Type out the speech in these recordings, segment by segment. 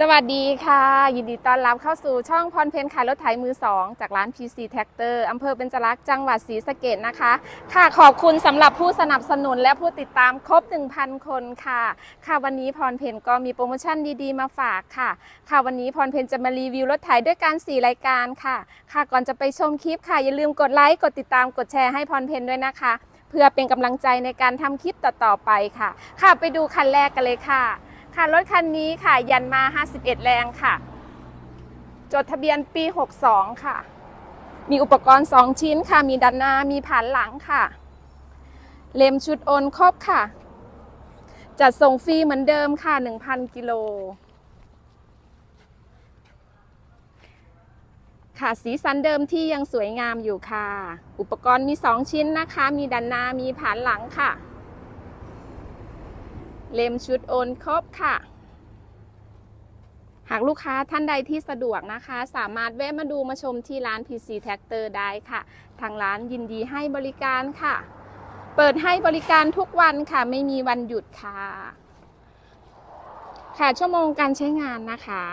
สวัสดีค่ะ ยินดีต้อนรับเข้าสู่ช่องพรเพนขายรถไถมือ 2 จากร้าน PC Tractor อำเภอเบญจรักษ์จังหวัดศรีสะเกดนะคะ ค่ะขอบคุณสำหรับผู้สนับสนุนและผู้ติดตามครบ 1,000 คนค่ะ ค่ะวันนี้พรเพนก็มีโปรโมชั่นดีๆ มาฝากค่ะ ค่ะวันนี้พรเพนจะมารีวิวรถไถด้วยการ4รายการค่ะ ค่ะก่อนจะไปชมคลิปค่ะอย่าลืมกดไลค์กดติดตามกดแชร์ให้พรเพนด้วยนะคะ เพื่อเป็นกำลังใจในการทำคลิปต่อๆไปค่ะ ค่ะไปดูคันแรกกันเลยค่ะ ค่ะรถคันนี้ค่ะยันมา 51 แรงค่ะ จดทะเบียนปี 62 ค่ะ มีอุปกรณ์ 2 ชิ้นค่ะ มีด้านหน้า มีผ่านหลังค่ะ เลมชุดโอนครบค่ะ จัดส่งฟรีเหมือนเดิมค่ะ 1,000 กิโล ค่ะสีสันเดิมที่ยังสวยงามอยู่ค่ะ อุปกรณ์มี 2 ชิ้นนะคะ มีด้านหน้า มีผ่านหลังค่ะ เล่มชุดโอนครบค่ะ หากลูกค้าท่านใดที่สะดวกนะคะ สามารถแวะมาดูมาชมที่ร้าน PC Tractor ได้ค่ะ ทางร้านยินดีให้บริการค่ะ เปิดให้บริการทุกวันค่ะ ไม่มีวันหยุดค่ะ ค่ะชั่วโมงการใช้งานนะคะ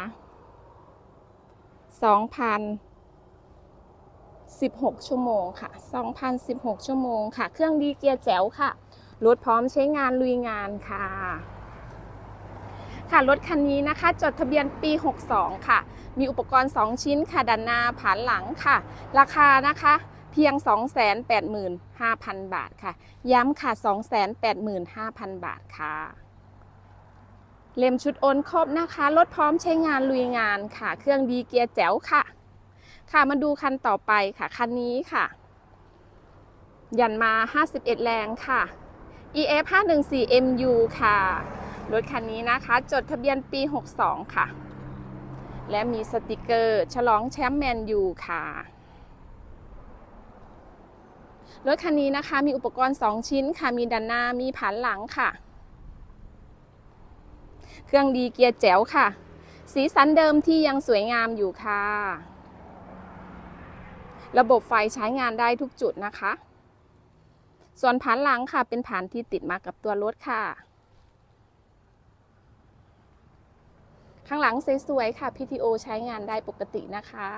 2,016 ชั่วโมงค่ะ 2,016 ชั่วโมงค่ะ เครื่องดีเกียร์แจ๋วค่ะ รถพร้อมใช้งานลุยงานค่ะ ค่ะรถคันนี้นะคะ จดทะเบียนปี 62 ค่ะ มีอุปกรณ์ 2 ชิ้นค่ะด้านหน้าผานหลังค่ะ ราคานะคะเพียง 285,000 บาทค่ะ ย้ำค่ะ 285,000 บาทค่ะ เล่มชุดโอนครบนะคะ รถพร้อมใช้งานลุยงานค่ะ เครื่องดีเกียร์แจ๋วค่ะ ค่ะ มาดูคันต่อไปค่ะ คันนี้ค่ะ ยันมา 51 แรงค่ะ EF 514 MU ค่ะ รถคันนี้นะคะ จดทะเบียนปี 62 ค่ะ และมีสติกเกอร์ ฉลองแชมป์แมนยูค่ะ รถคันนี้นะคะมีอุปกรณ์ 2 ชิ้นค่ะ มีด้านหน้า มีผานหลังค่ะ เครื่องดีเกียร์แจ๋วค่ะ สีสันเดิมที่ยังสวยงามอยู่ค่ะ ระบบไฟใช้งานได้ทุกจุดนะคะ ส่วนผานหลังค่ะ เป็นผานที่ติดมากับตัวรถค่ะ ข้างหลังสวยๆค่ะ PTO ใช้งานได้ปกตินะคะ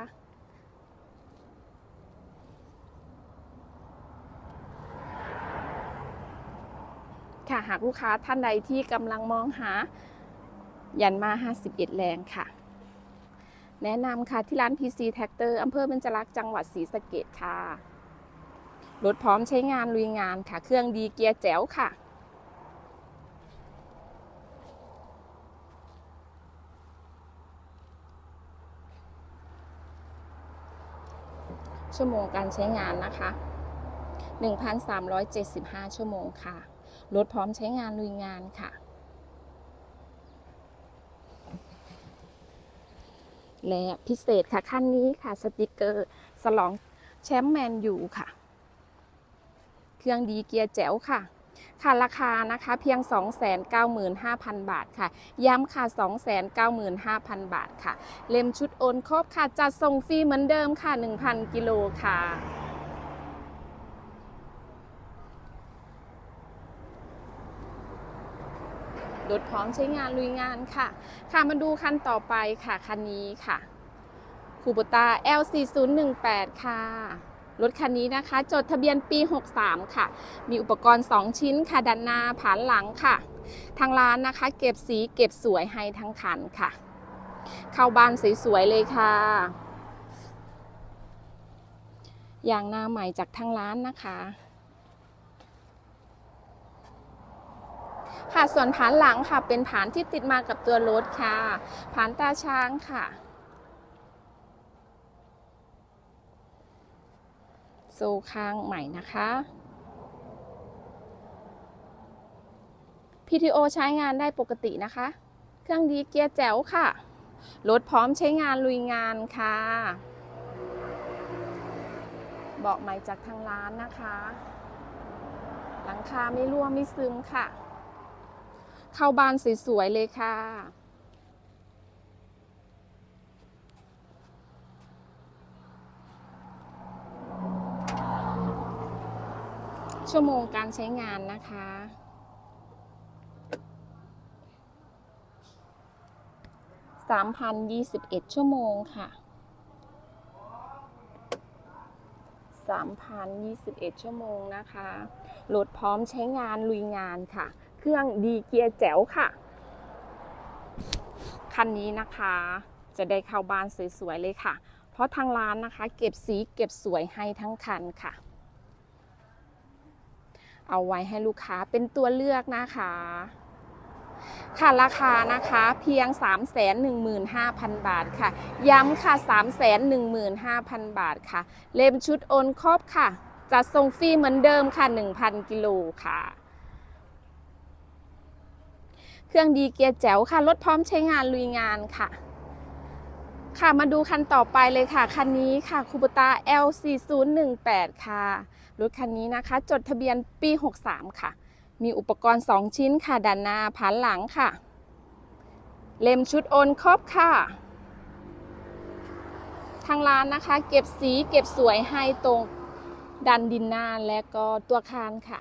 ค่ะหากลูกค้าท่านใดที่กำลังมองหา ยันมา 51 แรงค่ะแนะนำค่ะที่ร้าน PC Tractor อำเภอเบญจรักษ์จังหวัดศรีสะเกดค่ะ รถพร้อมใช้งานลุยงานค่ะ เครื่องดีเกียร์แจ๋วค่ะ ชั่วโมงการใช้งานนะคะ 1,375 ชั่วโมงค่ะ รถพร้อมใช้งานลุยงานค่ะ และพิเศษค่ะ ขั้นนี้ค่ะ สติกเกอร์สลองแชมป์แมนยูค่ะ เครื่องดีเกียร์แจ๋วค่ะค่ะราคานะคะเพียง 295,000 บาทค่ะ ย้ำค่ะ 295,000 บาทค่ะ เล่มชุดโอนครบค่ะ จัดส่งฟรีเหมือนเดิมค่ะ 1,000 กิโลค่ะรถพร้อมใช้งานลุยงานค่ะ ค่ะมาดูคันต่อไปค่ะ คันนี้ค่ะคูโบตา L4018 ค่ะ รถคันนี้นะคะ จดทะเบียนปี 63 ค่ะ มีอุปกรณ์ 2 ชิ้นค่ะด้านหน้าผานหลังค่ะ ทางร้านนะคะ เก็บสีเก็บสวยให้ทั้งคันค่ะ เข้าบ้านสวยๆเลยค่ะอย่างหน้าใหม่จากทางร้านนะคะค่ะส่วนผานหลังค่ะ เป็นผานที่ติดมากับตัวรถค่ะผานตาช้างค่ะ ซ่ข้างใหม่นะคะ PTO ใช้งานได้ปกตินะคะ เครื่องดีเกียร์แจ๋วค่ะ รถพร้อมใช้งานลุยงานค่ะบอกใหม่จากทางร้านนะคะ หลังคาไม่รั่วไม่ซึมค่ะ เข้าบานสวยๆเลยค่ะ ชั่วโมงการใช้งานนะคะ 3,021 ชั่วโมงค่ะ 3,021 ชั่วโมงนะคะรถพร้อมใช้งานลุยงานค่ะ เครื่องดีเกียร์แจ๋วค่ะ คันนี้นะคะ จะได้เข้าบ้านสวยๆเลยค่ะ เพราะทางร้านนะคะ เก็บสีเก็บสวยให้ทั้งคันค่ะ เอาไว้ให้ลูกค้าเป็นตัวเลือกนะคะ ค่ะราคานะคะเพียง 315,000 บาทค่ะ ย้ำค่ะ 315,000 บาทค่ะ เล่มชุดโอนครบค่ะจะส่งฟรีเหมือนเดิมค่ะ 1,000 กิโลค่ะเครื่องดีเกียร์แจ๋วค่ะ รถพร้อมใช้งานลุยงานค่ะ ค่ะมาดูคันต่อไปเลยค่ะ คันนี้ค่ะคูปตา L4018 ค่ะ รถคันนี้นะคะ จดทะเบียนปี 63 ค่ะ มีอุปกรณ์ 2 ชิ้นค่ะด้านหน้าผานหลังค่ะ เล่มชุดโอนครบค่ะ ทางร้านนะคะ เก็บสีเก็บสวยให้ตรงดันดินหน้าและก็ตัวคานค่ะ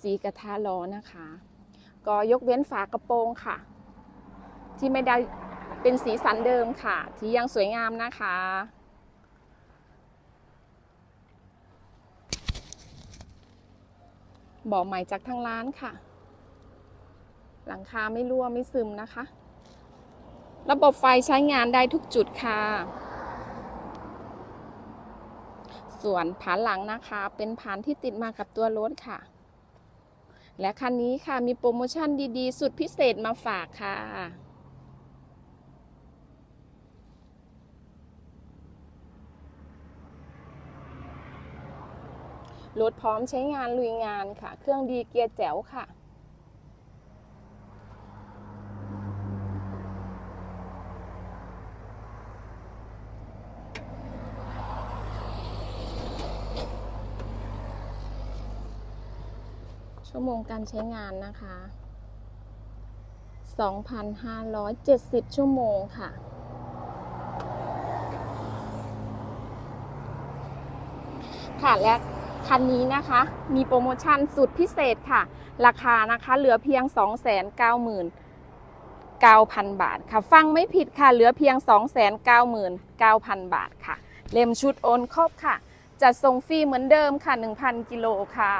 สีกระทะล้อนะคะ ก็ยกเว้นฝากระโปรงค่ะ ที่ไม่ได้ เป็นสีสันเดิมค่ะ ที่ยังสวยงามนะคะ บอกใหม่จากทางร้านค่ะ หลังคาไม่รั่วไม่ซึมนะคะ ระบบไฟใช้งานได้ทุกจุดค่ะ ส่วนผานหลังนะคะ เป็นผานที่ติดมากับตัวรถค่ะและคันนี้ค่ะมีโปรโมชั่นดีๆ สุดพิเศษมาฝากค่ะ รถพร้อมใช้งานลุยงานค่ะ เครื่องดีเกียร์แจ๋วค่ะ ชั่วโมงการใช้งานนะคะ 2,570 ชั่วโมงค่ะค่ะและ คันนี้นะคะมีโปรโมชั่นสุดพิเศษค่ะ ราคานะคะเหลือเพียง 299,000 บาทค่ะ ฟังไม่ผิดค่ะ เหลือเพียง 299,000 บาทค่ะ เล่มชุดโอนครบค่ะ จัดส่งฟรีเหมือนเดิมค่ะ 1,000 กิโลค่ะ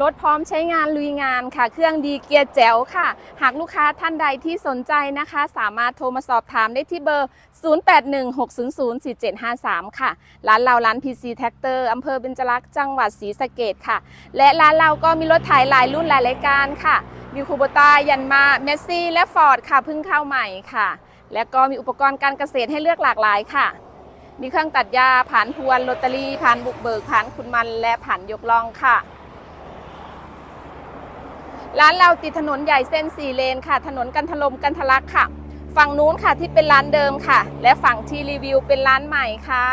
รถพร้อมใช้งานลุยงานค่ะ เครื่องดีเกียร์แจ๋วค่ะ หากลูกค้าท่านใดที่สนใจนะคะ สามารถโทรมาสอบถามได้ที่เบอร์ 0816004753 ค่ะ ร้านเราร้าน PC t r a c t o r อำเภอเบญจลักษณ์จังหวัดศรีสะเกดค่ะ และร้านเราก็มีรถถ่ายหลายรุ่นหลายรายการค่ะ มีคูโบต้ายันมาเมสซี่และฟอร์ดค่ะเพิ่งเข้าใหม่ค่ะ และก็มีอุปกรณ์การเกษตรให้เลือกหลากหลายค่ะมีเครื่องตัดหญ้าผ่านพวนโรตารี่ผ่านบุกเบิกผ่านคุณมันและผ่านยกล่องค่ะ ร้านเราติดถนนใหญ่เส้นสี่เลนค่ะ ถนนกันทลมกันทะลักค่ะ ฝั่งนู้นค่ะที่เป็นร้านเดิมค่ะ และฝั่งที่รีวิวเป็นร้านใหม่ค่ะ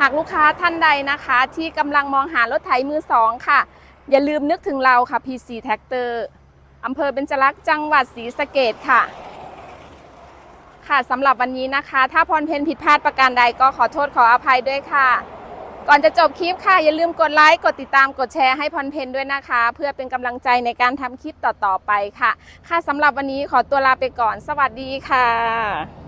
หากลูกค้าท่านใดนะคะ ที่กำลังมองหารถไถมือสองค่ะ อย่าลืมนึกถึงเราค่ะ PC Tractor อำเภอเบญจลักษณ์จังหวัดศรีสะเกดค่ะ ค่ะสำหรับวันนี้นะคะ ถ้าพรเพนผิดพลาดประการใดก็ขอโทษขออภัยด้วยค่ะ ก่อนจะจบคลิปค่ะ อย่าลืมกดไลค์กดติดตามกดแชร์ให้พรเพนด้วยนะคะ เพื่อเป็นกำลังใจในการทำคลิปต่อๆไปค่ะ ค่ะสำหรับวันนี้ขอตัวลาไปก่อน สวัสดีค่ะ